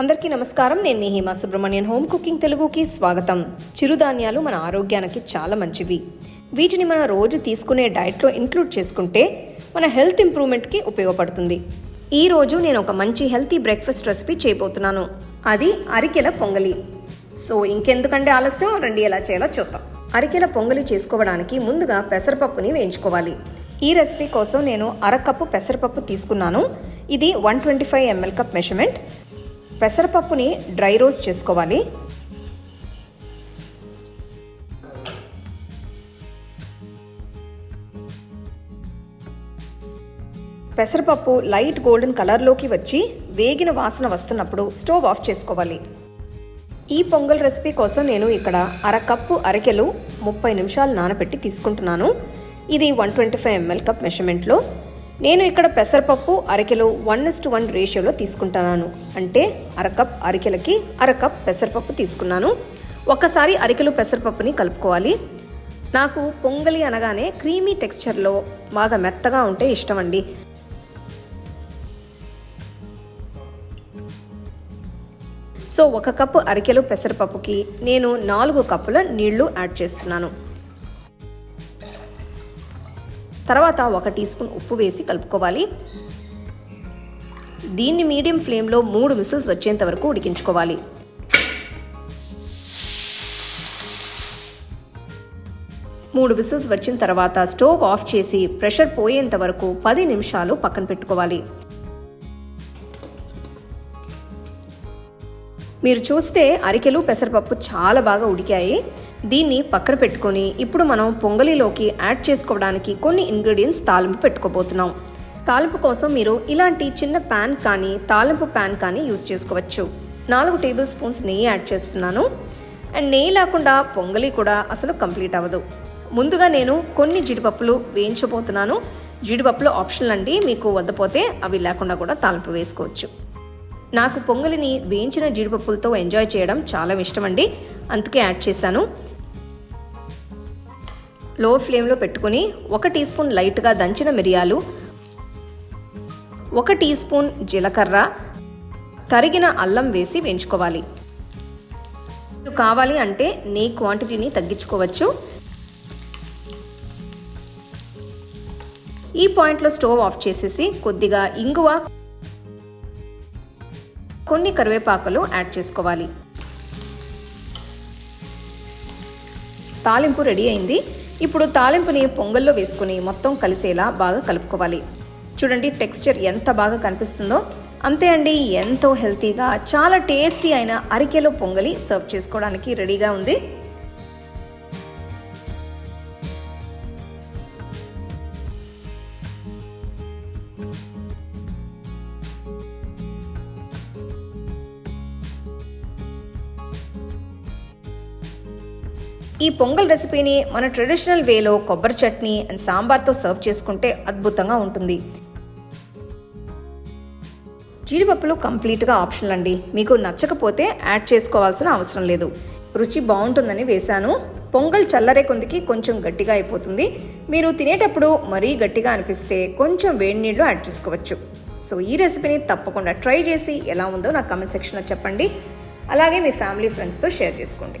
అందరికీ నమస్కారం. నేను మీ హేమా సుబ్రహ్మణ్యన్ హోమ్ కుకింగ్ తెలుగుకి స్వాగతం. చిరుధాన్యాలు మన ఆరోగ్యానికి చాలా మంచివి. వీటిని మనం రోజు తీసుకునే డైట్లో ఇంక్లూడ్ చేసుకుంటే మన హెల్త్ ఇంప్రూవ్మెంట్కి ఉపయోగపడుతుంది. ఈరోజు నేను ఒక మంచి హెల్తీ బ్రేక్ఫాస్ట్ రెసిపీ చేయబోతున్నాను. అది అరికెల పొంగలి. సో ఇంకెందుకంటే ఆలస్యం? రండి ఎలా చేయాలో చూద్దాం. అరికెల పొంగలి చేసుకోవడానికి ముందుగా పెసరపప్పుని వేయించుకోవాలి. ఈ రెసిపీ కోసం నేను అరకప్పు పెసరపప్పు తీసుకున్నాను. ఇది one twenty five ml cup measurement. పెసరపప్పుని డ్రై రోస్ట్ చేసుకోవాలి. పెసరపప్పు లైట్ గోల్డెన్ కలర్లోకి వచ్చి వేగిన వాసన వస్తున్నప్పుడు స్టవ్ ఆఫ్ చేసుకోవాలి. ఈ పొంగల్ రెసిపీ కోసం నేను ఇక్కడ అర కప్పు అరకెలు ముప్పై నిమిషాలు నానబెట్టి తీసుకుంటున్నాను. ఇది one twenty five ml cup మెషర్మెంట్లో నేను ఇక్కడ పెసరపప్పు అరకిలో వన్ ఇస్ టు వన్ రేషియోలో తీసుకుంటున్నాను అంటే అరకప్ అరకిలకి అరకప్ పెసరపప్పు తీసుకున్నాను. ఒక్కసారి అరికెలు పెసరపప్పుని కలుపుకోవాలి. నాకు పొంగలి అనగానే క్రీమీ టెక్స్చర్లో బాగా మెత్తగా ఉంటే ఇష్టం అండి సో ఒక కప్పు అరికెలు పెసరపప్పుకి నేను నాలుగు కప్పుల నీళ్ళు యాడ్ చేస్తున్నాను. తర్వాత ఒక టీ స్పూన్ ఉప్పు వేసి కలుపుకోవాలి. దీన్ని మీడియం ఫ్లేమ్లో మూడు మిసిల్స్ వచ్చేంత వరకు ఉడికించుకోవాలి. మూడు విసిల్స్ వచ్చిన తర్వాత స్టవ్ ఆఫ్ చేసి ప్రెషర్ పోయేంత వరకు పది నిమిషాలు పక్కన పెట్టుకోవాలి. మీరు చూస్తే అరికెలు పెసరపప్పు చాలా బాగా ఉడికాయి. దీన్ని పక్కన పెట్టుకొని ఇప్పుడు మనం పొంగలిలోకి యాడ్ చేసుకోవడానికి కొన్ని ఇంగ్రీడియంట్స్ తాలింపు పెట్టుకోబోతున్నాం. తాలింపు కోసం మీరు ఇలాంటి చిన్న ప్యాన్ కానీ తాలింపు ప్యాన్ కానీ యూస్ చేసుకోవచ్చు. నాలుగు టేబుల్ స్పూన్స్ నెయ్యి యాడ్ చేస్తున్నాను. అండ్ నెయ్యి లేకుండా పొంగలి కూడా అసలు కంప్లీట్ అవ్వదు. ముందుగా నేను కొన్ని జీడిపప్పులు వేయించబోతున్నాను. జీడిపప్పులు ఆప్షనల్ అండి మీకు వద్దపోతే అవి లేకుండా కూడా తాలింపు వేసుకోవచ్చు. నాకు పొంగలిని వేయించిన జీడిపప్పులతో ఎంజాయ్ చేయడం చాలా ఇష్టం అండి అందుకే యాడ్ చేశాను. లో ఫ్లేమ్లో పెట్టుకుని ఒక టీ స్పూన్ లైట్గా దంచిన మిరియాలు ఒక టీ స్పూన్ జీలకర్ర తరిగిన అల్లం వేసి వేయించుకోవాలి. కావాలి అంటే నీ క్వాంటిటీని తగ్గించుకోవచ్చు. ఈ పాయింట్లో స్టవ్ ఆఫ్ చేసేసి కొద్దిగా ఇంగువ కొన్ని కరివేపాకులు యాడ్ చేసుకోవాలి. తాలింపు రెడీ అయింది. ఇప్పుడు తాలింపుని పొంగల్లో వేసుకుని మొత్తం కలిసేలా బాగా కలుపుకోవాలి. చూడండి టెక్స్చర్ ఎంత బాగా కనిపిస్తుందో. అంతే అండి ఎంతో హెల్తీగా చాలా టేస్టీ అయిన అరికెలో పొంగలి సర్వ్ చేసుకోవడానికి రెడీగా ఉంది. ఈ పొంగల్ రెసిపీని మన ట్రెడిషనల్ వేలో కొబ్బరి చట్నీ అండ్ సాంబార్తో సర్వ్ చేసుకుంటే అద్భుతంగా ఉంటుంది. జీడిపప్పులు కంప్లీట్గా ఆప్షనల్ అండి. మీకు నచ్చకపోతే యాడ్ చేసుకోవాల్సిన అవసరం లేదు. రుచి బాగుంటుందని వేశాను. పొంగల్ చల్లరే కొందికి కొంచెం గట్టిగా అయిపోతుంది. మీరు తినేటప్పుడు మరీ గట్టిగా అనిపిస్తే కొంచెం వేడి నీళ్ళు యాడ్ చేసుకోవచ్చు. సో ఈ రెసిపీని తప్పకుండా ట్రై చేసి ఎలా ఉందో నాకు కమెంట్ సెక్షన్లో చెప్పండి. అలాగే మీ ఫ్యామిలీ ఫ్రెండ్స్తో షేర్ చేసుకోండి.